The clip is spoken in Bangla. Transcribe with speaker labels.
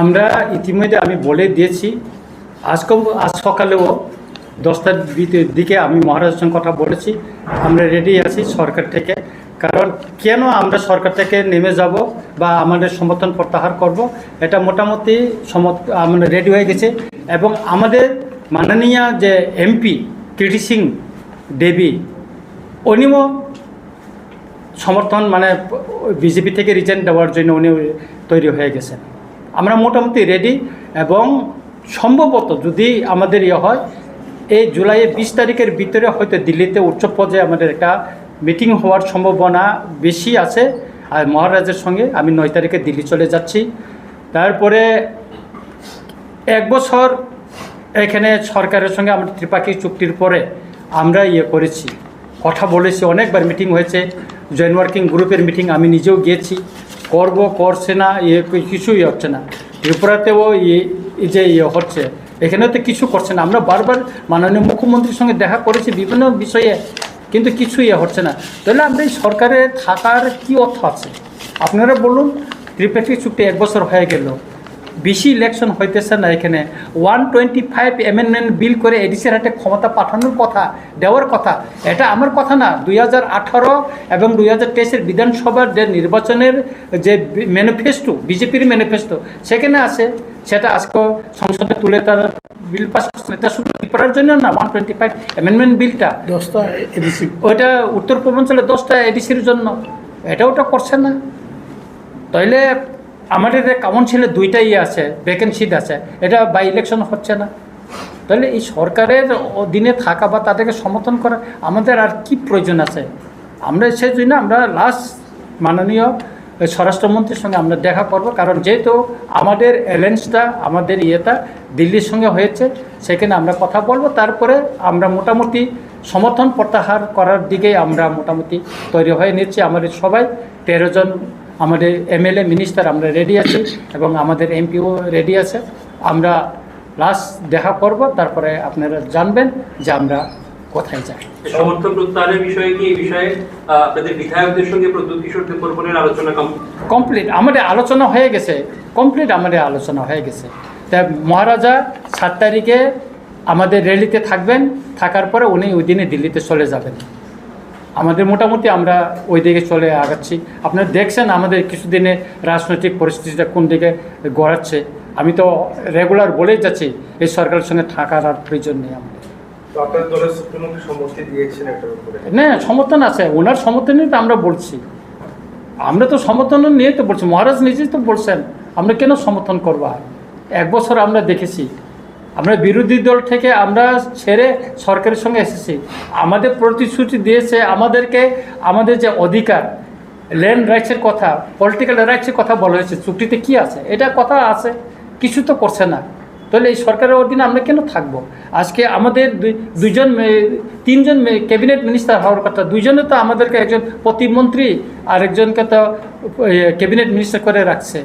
Speaker 1: আমরা ইতিমধ্যে আমি বলে দিয়েছি, আজকে আজ সকালেও দশটার দিকে আমি মহারাজের সঙ্গে কথা বলেছি। আমরা রেডি আছি সরকার থেকে। কারণ কেন আমরা সরকার থেকে নেমে যাব বা আমাদের সমর্থন প্রত্যাহার করব, এটা মোটামুটি আমরা রেডি হয়ে গেছে। এবং আমাদের মাননীয় যে এমপি কৃতি সিং দেবী, উনিও সমর্থন মানে বিজেপি থেকে রিজেন্ট দেওয়ার জন্য উনি তৈরি হয়ে গেছেন। আমরা মোটামুটি রেডি এবং সম্ভবত যদি আমাদের ইয়ে হয়, এই জুলাইয়ের বিশ তারিখের ভিতরে হয়তো দিল্লিতে উচ্চ পর্যায়ে আমাদের একটা মিটিং হওয়ার সম্ভাবনা বেশি আছে। আর মহারাজের সঙ্গে আমি নয় তারিখে দিল্লি চলে যাচ্ছি। তারপরে এক বছর এখানে সরকারের সঙ্গে আমরা ত্রিপাক্ষী চুক্তির পরে আমরা ইয়ে করেছি, কথা বলেছি, অনেকবার মিটিং হয়েছে। জয়েন্ট ওয়ার্কিং গ্রুপের মিটিং আমি নিজেও গিয়েছি। করব, করছে না ইয়ে কিছুই হচ্ছে না। ত্রিপুরাতেও এই যে ইয়ে হচ্ছে এখানে তো কিছু করছে না। আমরা বারবার মাননীয় মুখ্যমন্ত্রীর সঙ্গে দেখা করেছি বিভিন্ন বিষয়ে, কিন্তু কিছু ইয়ে হচ্ছে না। তাহলে এই সরকারে থাকার কি অর্থ আছে? আপনারা বলুন ত্রিপাক্ষিক চুক্তি এক বছর হয়ে গেল। বেশি ইলেকশন হইতেছে না এখানে। One twenty five amendment bill করে এডিসির হাতে ক্ষমতা পাঠানোর কথা দেওয়ার কথা এটা আমার কথা না। দুই হাজার আঠারো এবং দুই হাজার তেইশের বিধানসভার যে নির্বাচনের যে ম্যানিফেস্টো বিজেপির ম্যানিফেস্টো সেখানে আছে। সেটা আজকে সংসদে তুলে তার বিল পাস এটা শুধু করার জন্য না ওয়ান টোয়েন্টি ফাইভ অ্যামেন্ডমেন্ট বিলটা
Speaker 2: দশটা এডিসি
Speaker 1: ওইটা উত্তর পূর্বাঞ্চলে দশটা এডিসির জন্য। এটা ওটা করছে না। তাইলে আমাদের কাউন্সিলে দুইটাই আছে ভ্যাকেন্সিট আছে, এটা বাই ইলেকশন হচ্ছে না। তাহলে এই সরকারের অধীনে থাকা বা তাদেরকে সমর্থন করা, আমাদের আর কি প্রয়োজন আছে? আমরা সেই জন্য আমরা লাস্ট মাননীয় স্বরাষ্ট্রমন্ত্রীর সঙ্গে আমরা দেখা করব, কারণ যেহেতু আমাদের অ্যালেন্সটা আমাদের ইয়েটা দিল্লির সঙ্গে হয়েছে, সেখানে আমরা কথা বলব, তারপরে আমরা মোটামুটি সমর্থন প্রত্যাহার করার দিকে আমরা মোটামুটি তৈরি হয়ে নিচ্ছি। আমাদের সবাই তেরো জন আমাদের এমএলএ মিনিস্টার আমরা রেডি আছি এবং আমাদের এমপিও রেডি আছে। আমরা লাস্ট দেখা করব তারপরে আপনারা জানবেন যে আমরা কোথায় যাই।
Speaker 3: সমর্থন প্রত্যাহারের বিষয়ে কি এই বিষয়ে আপনাদের বিধায়কদের সঙ্গে প্রদ্যুৎ কিশোর দেববর্মনের আলোচনা
Speaker 1: কমপ্লিট আমাদের আলোচনা হয়ে গেছে। কমপ্লিট আমাদের আলোচনা হয়ে গেছে। তাই মহারাজা সাত তারিখে আমাদের র্যালিতে থাকবেন। থাকার পরে উনি ওই দিনে দিল্লিতে চলে যাবেন। আমাদের মোটামুটি আমরা ওই দিকে চলে আগাচ্ছি। আপনারা দেখছেন আমাদের কিছুদিনে রাজনৈতিক পরিস্থিতিটা কোন দিকে গড়াচ্ছে। আমি তো রেগুলার বলেই যাচ্ছি এই সরকারের সঙ্গে থাকার আর প্রয়োজন নেই আমাদের। না সমর্থন আছে। ওনার সমর্থনই তো আমরা বলছি। আমরা তো সমর্থন নিয়ে তো বলছি। মহারাজ নিজেই তো বলছেন আমরা কেন সমর্থন করব? এক বছর আমরা দেখেছি। আমরা বিরোধী দল থেকে আমরা ছেড়ে সরকারের সঙ্গে এসেছি। আমাদের প্রতিশ্রুতি দিয়েছে আমাদেরকে আমাদের যে অধিকার ল্যান্ড রাইটসের কথা পলিটিক্যাল রাইটসের কথা বলা হয়েছে, চুক্তিতে কি আছে? এটা কথা আছে, কিছু তো করছে না। তাহলে এই সরকারের অধীনে আমরা কেন থাকব? আজকে আমাদের দুই- দুইজন তিনজন ক্যাবিনেট মিনিস্টার হওয়ার কথা, দুইজনে তো আমাদেরকে একজন প্রতিমন্ত্রী আর একজনকে তো ক্যাবিনেট মিনিস্টার করে রাখছে।